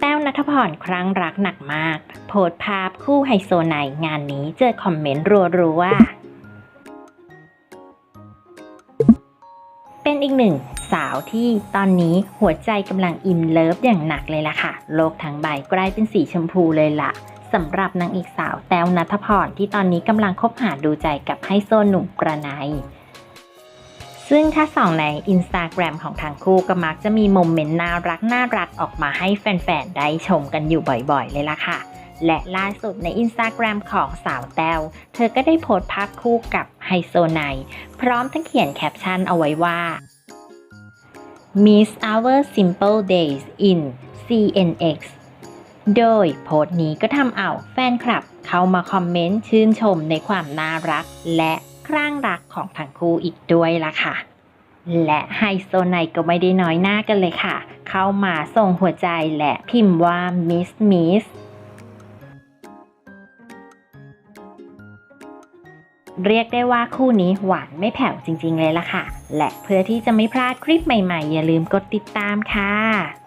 แต้วนัทพรครั้งรักหนักมาก โพสภาพคู่ไฮโซไนงานนี้เจอคอมเมนต์รัวๆเป็นอีกหนึ่งสาวที่ตอนนี้หัวใจกำลังอินเลิฟอย่างหนักเลยล่ะค่ะ โลกทั้งใบกล้เป็นสีชมพูเลยล่ะสำหรับนางเอกสาวแต้วนัทพรที่ตอนนี้กำลังคบหาดูใจกับไฮโซหนุ่มประไนย ซึ่งถ้าส่องใน Instagram ของทั้งคู่ก็มักจะมีโมเมนต์น่ารักน่ารักออกมาให้แฟนๆ ได้ชมกันอยู่บ่อยๆ เลยล่ะค่ะ และล่าสุดใน Instagram ของสาวแต้ว เธอก็ได้โพสต์ภาพคู่กับไฮโซไนพร้อมทั้งเขียนแคปชั่นเอาไว้ว่า Miss our simple days in CNX โดยโพสต์นี้ก็ทำเอาแฟนคลับเข้ามาคอมเมนต์ชื่นชมในความน่ารักและ คลั่งรักของทั้งคู่อีกด้วยล่ะค่ะ และไฮโซไนก็ไม่ได้น้อยหน้ากันเลยค่ะ เข้ามาส่งหัวใจและพิมพ์ว่ามิสมิสเรียกได้ว่าคู่นี้หวานไม่แผ่วจริงๆเลยล่ะค่ะ และเพื่อที่จะไม่พลาดคลิปใหม่ๆ อย่าลืมกดติดตามค่ะ